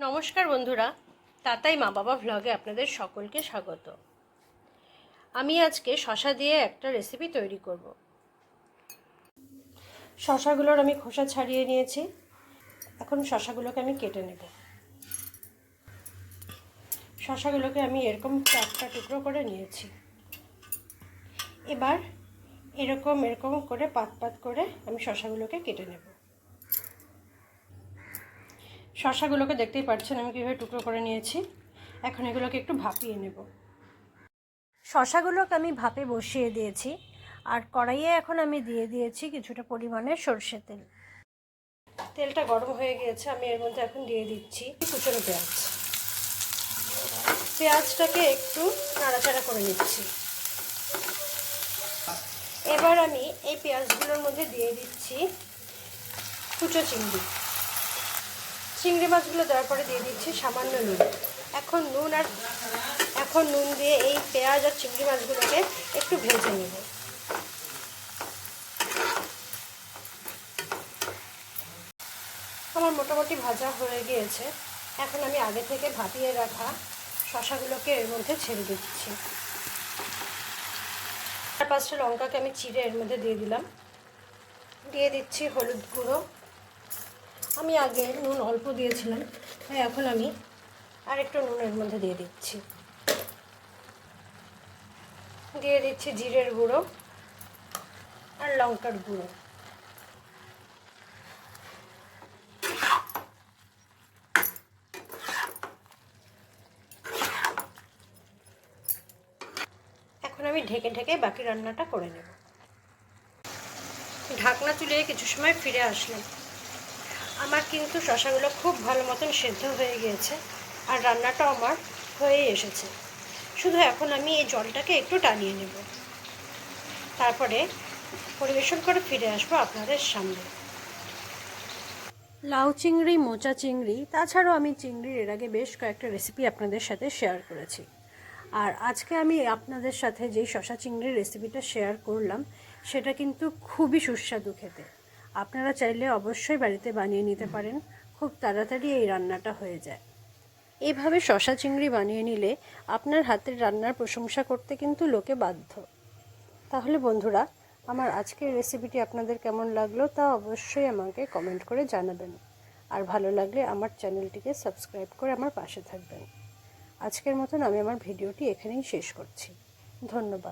নমস্কার বন্ধুরা, তাতাই মা বাবা ভ্লগে আপনাদের সকলকে স্বাগত। আমি আজকে শশা দিয়ে একটা রেসিপি তৈরি করব। শশাগুলোর আমি খোসা ছাড়িয়ে নিয়েছি। এখন শশাগুলোকে আমি কেটে নেব। শশাগুলোকে আমি এরকম চারটা টুকরো করে নিয়েছি। এবার এরকম এরকম করে পাত পাত করে আমি শশাগুলোকে কেটে নেব। শশাগুলোকে দেখতেই পাচ্ছেন আমি কীভাবে টুকরো করে নিয়েছি। এখন এগুলোকে একটু ভাপিয়ে নেব। শশাগুলোকে আমি ভাপে বসিয়ে দিয়েছি আর কড়াইয়ে এখন আমি দিয়ে দিয়েছি কিছুটা পরিমাণে সর্ষে তেল। তেলটা গরম হয়ে গিয়েছে আমি এর মধ্যে এখন দিয়ে দিচ্ছি কুচনো পেঁয়াজ। পেঁয়াজটাকে একটু নাড়াচাড়া করে নিচ্ছি। এবার আমি এই পেঁয়াজগুলোর মধ্যে দিয়ে দিচ্ছি কুচো চিংড়ি। চিংড়ি মাছগুলো দেওয়ার পরে দিয়ে দিচ্ছি সামান্য নুন। এখন নুন আর এখন নুন দিয়ে এই পেঁয়াজ আর চিংড়ি মাছগুলোকে একটু ভেজে নেব। আমার মোটামুটি ভাজা হয়ে গিয়েছে। এখন আমি আগে থেকে ভাপিয়ে রাখা শশাগুলোকে এর মধ্যে ছেড়ে দিচ্ছি। চার পাঁচটা লঙ্কাকে আমি চিড়ে এর মধ্যে দিয়ে দিলাম। দিয়ে দিচ্ছি হলুদ গুঁড়ো। আমি আগে নুন অল্প দিয়েছিলাম, তাই এখন আমি আর একটু নুনের মধ্যে দিয়ে দিচ্ছি। দিয়ে দিচ্ছি জিরের গুঁড়ো আর লঙ্কার গুঁড়ো। এখন আমি ঢেকে ঢেকে বাকি রান্নাটা করে নেব। ঢাকনা তুলে কিছু সময় ফিরে আসলাম। আমার কিন্তু শশাগুলো খুব ভালো মতন সেদ্ধ হয়ে গিয়েছে আর রান্নাটাও আমার হয়েই এসেছে। শুধু এখন আমি এই জলটাকে একটু টানিয়ে নেব। তারপরে পরিবেশন করে ফিরে আসব আপনাদের সামনে। লাউ চিংড়ি, মোচা চিংড়ি, তাছাড়াও আমি চিংড়ির এর আগে বেশ কয়েকটা রেসিপি আপনাদের সাথে শেয়ার করেছি। আর আজকে আমি আপনাদের সাথে যেই শশা চিংড়ির রেসিপিটা শেয়ার করলাম, সেটা কিন্তু খুবই সুস্বাদু খেতে। আপনারা চাইলে অবশ্যই বাড়িতে বানিয়ে নিতে পারেন। খুব তাড়াতাড়ি এই রান্নাটা হয়ে যায়। এইভাবে শশা চিংড়ি বানিয়ে নিলে আপনার হাতের রান্নার প্রশংসা করতে কিন্তু লোকে বাধ্য। তাহলে বন্ধুরা, আমার আজকের রেসিপিটি আপনাদের কেমন লাগল তা অবশ্যই আমাকে কমেন্ট করে জানাবেন। আর ভালো লাগলে আমার চ্যানেলটিকে সাবস্ক্রাইব করে আমার পাশে থাকবেন। আজকের মতন আমি আমার ভিডিওটি এখানেই শেষ করছি। ধন্যবাদ।